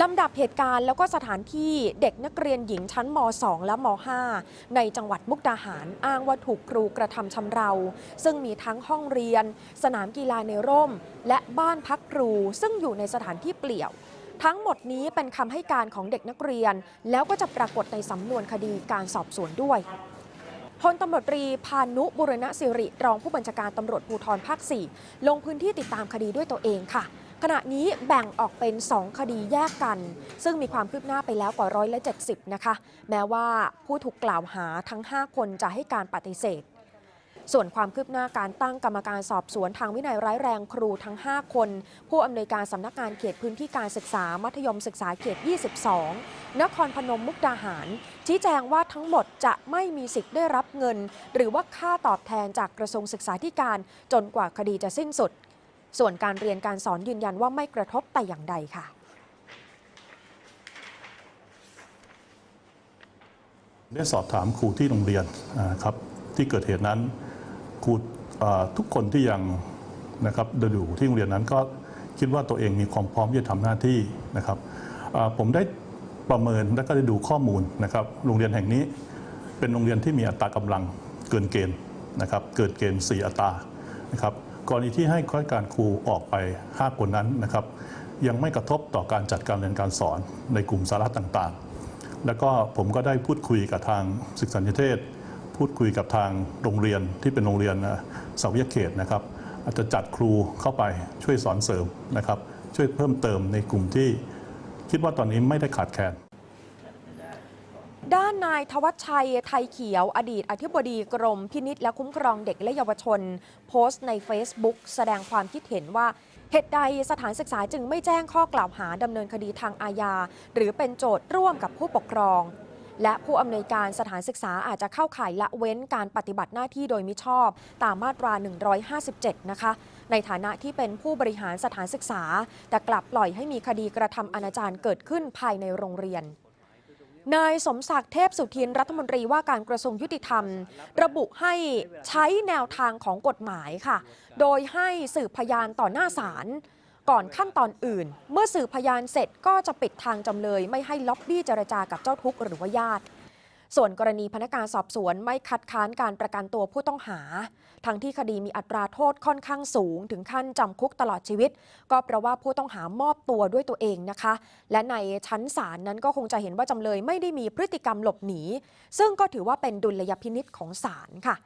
ลำดับเหตุการณ์แล้วก็สถานที่เด็กนักเรียนหญิงชั้นม 2 และม 5 ในจังหวัดมุกดาหารอ้างว่าถูกครูกระทำชำเรา ซึ่งมีทั้งห้องเรียน สนามกีฬาในร่ม และบ้านพักครู ซึ่งอยู่ในสถานที่เปลี่ยว ทั้งหมดนี้เป็นคำให้การของเด็กนักเรียน แล้วก็จะปรากฏในสำนวนคดีการสอบสวนด้วยพลตำรวจตรีพานุบุรณสิริ รองผู้บัญชาการตำรวจภูธรภาค 4 ลงพื้นที่ติดตามคดีด้วยตัวเองค่ะ ขณะนี้แบ่งออกเป็น 2 คดีแยกกัน ซึ่งมีความคืบหน้าไปแล้วกว่าร้อยละ70 นะคะ แม้ว่าผู้ถูกกล่าวหาทั้ง 5 คนจะให้การปฏิเสธ ส่วนความคืบหน้าการตั้งกรรมการสอบสวนทางวินัยร้ายแรงครูทั้ง 5 คน ผู้อำนวยการสำนักงานเขตพื้นที่การศึกษา มัธยมศึกษาเขต 22 นครพนมมุกดาหาร ชี้แจงว่าทั้งหมดจะไม่มีสิทธิ์ได้รับเงิน หรือว่าค่าตอบแทนจากกระทรวงศึกษาธิการจนกว่าคดีจะสิ้นสุด ส่วนการเรียนการสอนยืนยันว่าไม่กระทบแต่อย่างใดค่ะ ได้สอบถามครูที่โรงเรียนครับที่เกิดเหตุนั้นครูทุกคนที่ยังนะครับเดินอยู่ที่โรงเรียนนั้นก็คิดว่าตัวเองมีความพร้อมที่จะทำหน้าที่นะครับผมได้ประเมินและก็ได้ดูข้อมูลนะครับ โรงเรียนแห่งนี้เป็นโรงเรียนที่มีอัตรากำลังเกินเกณฑ์นะครับ เกินเกณฑ์ 4 อัตรานะครับ กรณีที่ให้ข้าราชการครูออกไป 5 คนนั้นนะครับ ยังไม่กระทบต่อการจัดการเรียนการสอนในกลุ่มสาระต่างๆ แล้วก็ผมก็ได้พูดคุยกับทางศึกษานิเทศ พูดคุยกับทางโรงเรียนที่เป็นโรงเรียนสาวิยเขตนะครับ อาจจะจัดครูเข้าไปช่วยสอนเสริมนะครับ ช่วยเพิ่มเติมในกลุ่มที่คิดว่าตอนนี้ไม่ได้ขาดแคลนานนายทวัชชัยไทยเขียว อดีตอธิบดีกรมพินิษและคุ้มครองเด็กและเยาวชน โพสต์ใน Facebook แสดงความคิดเห็นว่าเหตุใดสถานศึกษาจึงไม่แจ้งข้อกล่าวหาดำเนินคดีทางอาญา หรือเป็นโจทย์ร่วมกับผู้ปกครอง และผู้อำนวยการสถานศึกษาอาจจะเข้าข่ายละเว้นการปฏิบัติหน้าที่โดยมิชอบ ตามมาตรา 157 นะคะ ในฐานะที่เป็นผู้บริหารสถานศึกษา แต่กลับปล่อยให้มีคดีกระทำอนาจารเกิดขึ้นภายในโรงเรียน นายสมศักดิ์เทพสุทินรัฐมนตรีว่าการกระทรวงยุติธรรม ระบุให้ใช้แนวทางของกฎหมายค่ะ โดยให้สืบพยานต่อหน้าศาลก่อนขั้นตอนอื่น เมื่อสืบพยานเสร็จก็จะปิดทางจำเลย ไม่ให้ล็อบบี้เจรจากับเจ้าทุกข์หรือว่าญาติ ส่วนกรณีพนักงานสอบสวนไม่คัดค้านการประกันตัวผู้ต้องหา ทั้งที่คดีมีอัตราโทษค่อนข้างสูง ถึงขั้นจำคุกตลอดชีวิต ก็เพราะว่าผู้ต้องหามอบตัวด้วยตัวเองนะคะ และในชั้นศาลนั้นก็คงจะเห็นว่าจำเลยไม่ได้มีพฤติกรรมหลบหนี ซึ่งก็ถือว่าเป็นดุลยพินิษของศาลค่ะ